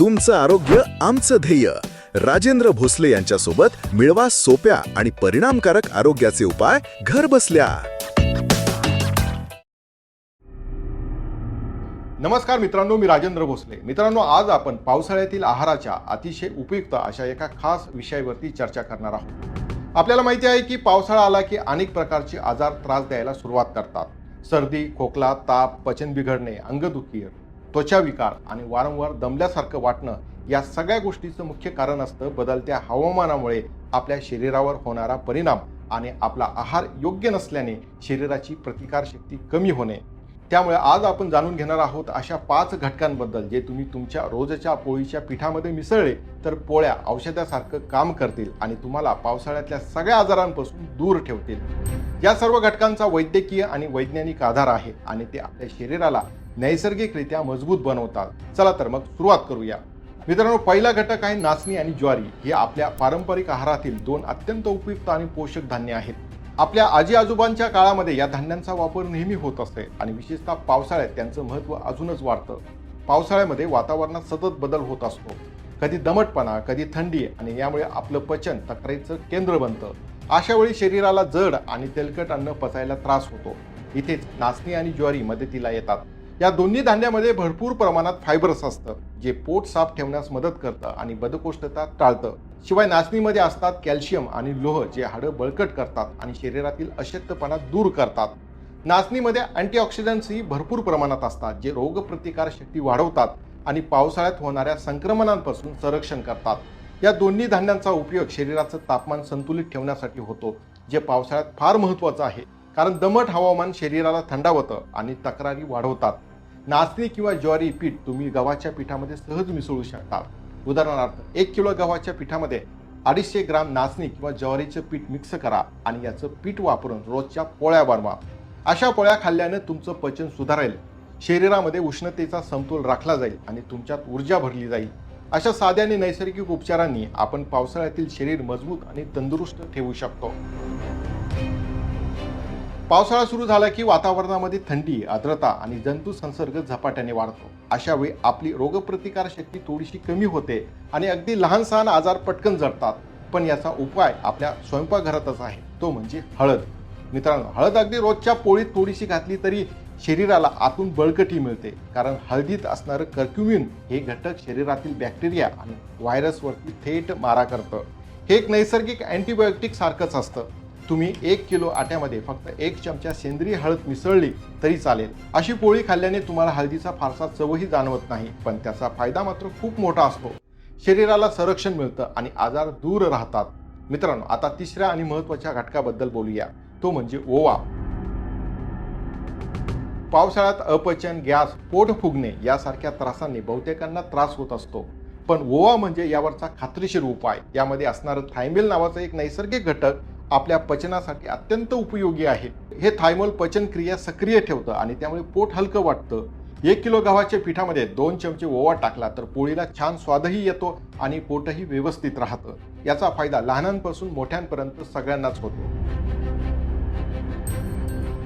तुमचं आरोग्य आमचं ध्येय. राजेंद्र भोसले यांच्यासोबत मिळवा सोप्या आणि परिणामकारक आरोग्याचे उपाय घर बसल्या. नमस्कार मित्रांनो मी राजेंद्र भोसले. मित्रांनो आज आपण पावसाळ्यातील आहाराच्या अतिशय उपयुक्त अशा एका खास विषयावरती चर्चा करणार आहोत. आपल्याला माहिती आहे की पावसाळा आला की अनेक प्रकारचे आजार त्रास द्यायला सुरुवात करतात. सर्दी खोकला ताप पचन बिघडणे अंगदुखी त्वचा विकार आणि वारंवार दमल्यासारखं वाटणं या सगळ्या गोष्टीचं मुख्य कारण असतं बदलत्या हवामानामुळे आपल्या शरीरावर होणारा परिणाम आणि आपला आहार योग्य नसल्याने शरीराची प्रतिकारशक्ती कमी होणे. त्यामुळे आज आपण जाणून घेणार आहोत अशा पाच घटकांबद्दल जे तुम्ही तुमच्या रोजच्या पोळीच्या पिठामध्ये मिसळले तर पोळ्या औषधासारखं काम करतील आणि तुम्हाला पावसाळ्यातल्या सगळ्या आजारांपासून दूर ठेवतील. या सर्व घटकांचा वैद्यकीय आणि वैज्ञानिक आधार आहे आणि ते आपल्या शरीराला नैसर्गिकरित्या मजबूत बनवतात. चला तर मग सुरुवात करूया. मित्रांनो पहिला घटक आहे नाचणी आणि ज्वारी. हे आपल्या पारंपरिक आहारातील दोन अत्यंत उपयुक्त आणि पोषक धान्य आहेत. आपल्या आजी आजोबांच्या काळामध्ये या धान्यांचा वापर नेहमी होत असते आणि विशेषतः पावसाळ्यात त्यांचं महत्त्व अजूनच वाढतं. पावसाळ्यामध्ये वातावरणात सतत बदल होत असतो. कधी दमटपणा कधी थंडी आणि यामुळे आपलं पचन तक्रारीचं केंद्र बनतं. अशा वेळी शरीराला जड आणि तेलकट अन्न पचायला त्रास होतो. इथेच नाचणी आणि ज्वारी मदतीला येतात. या दोन्ही धान्यामध्ये भरपूर प्रमाणात फायबर्स असतं जे पोट साफ ठेवण्यास मदत करतं आणि बदकोष्ठता टाळतं. शिवाय नाचणीमध्ये असतात कॅल्शियम आणि लोह जे हाडं बळकट करतात आणि शरीरातील अशक्तपणा दूर करतात. नाचणीमध्ये अँटीऑक्सिडंट्सही भरपूर प्रमाणात असतात जे रोगप्रतिकार शक्ती वाढवतात आणि पावसाळ्यात होणाऱ्या संक्रमणांपासून संरक्षण करतात. या दोन्ही धान्यांचा उपयोग शरीराचं तापमान संतुलित ठेवण्यासाठी होतो जे पावसाळ्यात फार महत्त्वाचं आहे. कारण दमट हवामान शरीराला थंडावतं आणि तक्रारी वाढवतात. नाचणी किंवा ज्वारी पीठ तुम्ही गव्हाच्या पिठामध्ये सहज मिसळू शकता. उदाहरणार्थ एक किलो गव्हाच्या पिठामध्ये अडीचशे ग्राम नाचणी किंवा ज्वारीचं पीठ मिक्स करा आणि याचं पीठ वापरून रोजच्या पोळ्या बनवा. अशा पोळ्या खाल्ल्यानं तुमचं पचन सुधारेल. शरीरामध्ये उष्णतेचा समतोल राखला जाईल आणि तुमच्यात ऊर्जा भरली जाईल. अशा साध्या आणि नैसर्गिक उपचारांनी आपण पावसाळ्यातील शरीर मजबूत आणि तंदुरुस्त ठेवू शकतो. पावसाळा सुरू झाला की वातावरणामध्ये थंडी आर्द्रता आणि जंतू संसर्ग झपाट्याने वाढतो. अशा वेळी आपली रोगप्रतिकार शक्ती थोडीशी कमी होते आणि अगदी लहान सहान आजार पटकन जडतात. पण याचा उपाय आपल्या स्वयंपाकघरातच आहे. तो म्हणजे हळद. मित्रांनो हळद अगदी रोजच्या पोळीत थोडीशी घातली तरी शरीराला आतून बळकटी मिळते. कारण हळदीत असणारं कर्क्युमिन हे घटक शरीरातील बॅक्टेरिया आणि व्हायरसवरती थेट मारा करतं. हे एक नैसर्गिक अँटीबायोटिक सारखंच असतं. तुम्ही एक किलो आट्यामध्ये फक्त एक चमचा सेंद्रिय हळद मिसळली तरी चालेल. अशी पोळी खाल्ल्याने तुम्हाला हळदीचा फारसा चवही जाणवत नाही पण त्याचा फायदा मात्र खूप मोठा असतो. शरीराला संरक्षण मिळतं आणि आजार दूर राहतात. मित्रांनो आता तिसऱ्या आणि महत्त्वाच्या घटकाबद्दल बोलूया. तो म्हणजे ओवा. पावसाळ्यात अपचन गॅस पोट फुगणे यासारख्या त्रासांनी बहुतेकांना त्रास होत असतो. पण ओवा म्हणजे यावरचा खात्रीशीर उपाय. यामध्ये असणारं थायमेल नावाचं एक नैसर्गिक घटक आपल्या पचनासाठी अत्यंत उपयोगी आहे. हे थायमोल पचनक्रिया सक्रिय ठेवतं आणि त्यामुळे पोट हलकं वाटतं. एक किलो गव्हाच्या पिठामध्ये दोन चमचे ओवा टाकला तर पोळीला छान स्वादही येतो आणि पोटही व्यवस्थित राहतं. याचा फायदा लहानांपासून मोठ्यांपर्यंत सगळ्यांनाच होतो.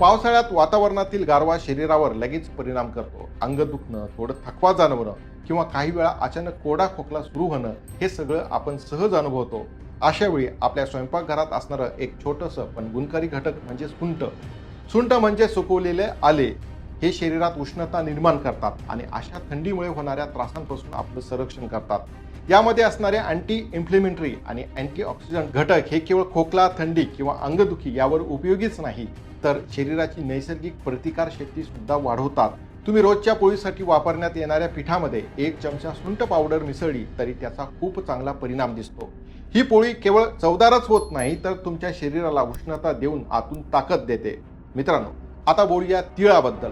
पावसाळ्यात वातावरणातील गारवा शरीरावर लगेच परिणाम करतो. अंग दुखणं थोडं थकवा जाणवणं किंवा काही वेळा अचानक कोडा खोकला सुरू होणं हे सगळं आपण सहज अनुभवतो. अशावेळी आपल्या स्वयंपाकघरात असणारं एक छोटंसं पण गुणकारी घटक म्हणजे सुंट सुंठ म्हणजे सुकवलेले आले हे शरीरात उष्णता निर्माण करतात आणि अशा थंडीमुळे होणाऱ्या त्रासांपासून आपलं संरक्षण करतात. यामध्ये असणारे अँटी इन्फ्लेमेंटरी आणि अँटीऑक्सिडंट घटक हे केवळ खोकला थंडी किंवा अंगदुखी यावर उपयोगीच नाही तर शरीराची नैसर्गिक प्रतिकार शक्ती सुद्धा वाढवतात. तुम्ही रोजच्या पोळीसाठी वापरण्यात येणाऱ्या पिठामध्ये एक चमचा सुंट पावडर मिसळली तरी त्याचा खूप चांगला परिणाम दिसतो. ही पोळी केवळ चवदारच होत नाही तर तुमच्या शरीराला उष्णता देऊन आतून ताकद देते. मित्रांनो आता बोलूया तिळाबद्दल.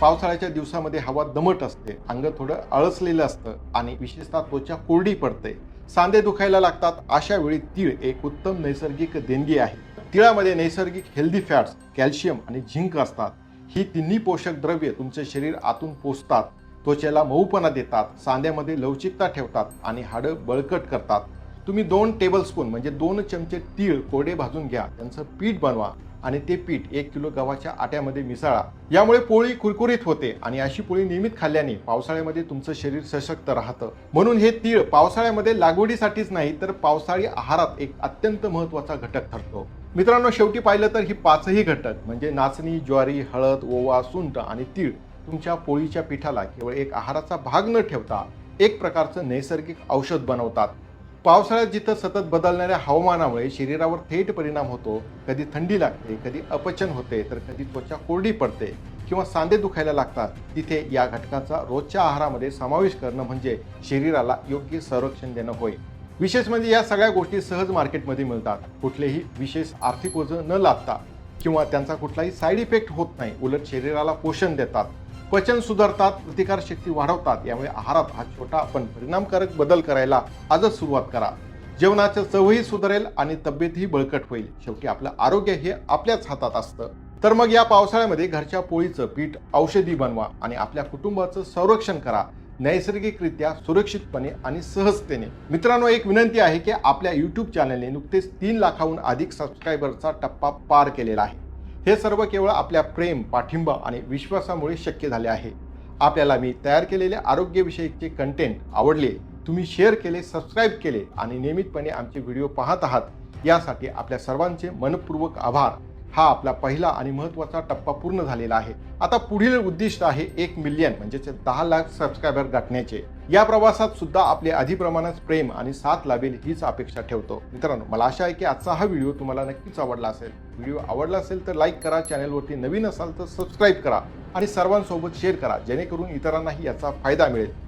पावसाळ्याच्या दिवसामध्ये हवा दमट असते अंग थोडं अळसलेलं असतं आणि विशेषतः त्वचा कोरडी पडते. सांधे दुखायला लागतात अशा वेळी तीळ एक उत्तम नैसर्गिक देणगी आहे. तिळामध्ये नैसर्गिक हेल्दी फॅट्स कॅल्शियम आणि झिंक असतात. ही तिन्ही पोषक द्रव्ये तुमचे शरीर आतून पोचतात त्वचेला मऊपणा देतात सांध्यामध्ये लवचिकता ठेवतात आणि हाडं बळकट करतात. तुम्ही दोन टेबलस्पून म्हणजे दोन चमचे तीळ कोरडे भाजून घ्या. त्यांचं पीठ बनवा आणि ते पीठ एक किलो गव्हाच्या आट्यामध्ये मिसळा. यामुळे पोळी कुरकुरीत होते आणि अशी पोळी नियमित खाल्ल्याने पावसाळ्यामध्ये तुमचं शरीर सशक्त राहतं. म्हणून हे तीळ पावसाळ्यामध्ये लागवडीसाठीच नाही तर पावसाळी आहारात एक अत्यंत महत्त्वाचा घटक ठरतो. मित्रांनो शेवटी पाहिलं तर ही पाचही घटक म्हणजे नाचणी ज्वारी हळद ओवा सुंट आणि तीळ तुमच्या पोळीच्या पिठाला केवळ एक आहाराचा भाग न ठेवता एक प्रकारचं नैसर्गिक औषध बनवतात. पावसाळ्यात जिथं सतत बदलणाऱ्या हवामानामुळे शरीरावर थेट परिणाम होतो कधी थंडी लागते कधी अपचन होते तर कधी त्वचा कोरडी पडते किंवा सांधे दुखायला लागतात तिथे या घटकाचा रोजच्या आहारामध्ये समावेश करणं म्हणजे शरीराला योग्य संरक्षण देणं होय. विशेष म्हणजे या सगळ्या गोष्टी सहज मार्केटमध्ये मिळतात. कुठलेही विशेष आर्थिक ओझं न लागता किंवा त्यांचा कुठलाही साईड इफेक्ट होत नाही उलट शरीराला पोषण देतात. पचन सुधारतात प्रतिकार शक्ती वाढवतात यामुळे आहारात हा छोटा पण परिणामकारक बदल करायला आजच सुरुवात करा. जेवणाचं चवही सुधारेल आणि तब्येतही बळकट होईल. शेवटी आपलं आरोग्य हे आपल्याच हातात असतं. तर मग या पावसाळ्यामध्ये घरच्या पोळीचं पीठ औषधी बनवा आणि आपल्या कुटुंबाचं संरक्षण करा. नैसर्गिकरित्या सुरक्षितपणे आणि सहजतेने. मित्रांनो एक विनंती आहे की आपल्या यूट्यूब चॅनलने नुकतेच तीन लाखाहून अधिक सबस्क्रायबरचा टप्पा पार केलेला आहे. हे सर्व केवळ आपल्या प्रेम पाठिंबा आणि विश्वासामुळे शक्य झाले आहे. आपल्याला मी तयार केलेले आरोग्यविषयीचे कंटेंट आवडले तुम्ही शेअर केले सबस्क्राईब केले आणि नियमितपणे आमचे व्हिडिओ पाहत आहात यासाठी आपल्या सर्वांचे मनपूर्वक आभार. हा आपला पहिला आणि महत्त्वाचा टप्पा पूर्ण झालेला आहे. आता पुढील उद्दिष्ट आहे एक मिलियन म्हणजेच दहा लाख सबस्क्रायबर गाठण्याचे. या प्रवासात सुद्धा आपले आधीप्रमाणेच प्रेम आणि साथ लाभेल हीच अपेक्षा ठेवतो. मित्रांनो मला आशा आहे की आजचा हा व्हिडिओ तुम्हाला नक्कीच आवडला असेल. व्हिडिओ आवडला असेल तर लाईक करा चॅनलवरती नवीन असाल तर सबस्क्राईब करा आणि सर्वांसोबत शेअर करा जेणेकरून इतरांनाही याचा फायदा मिळेल.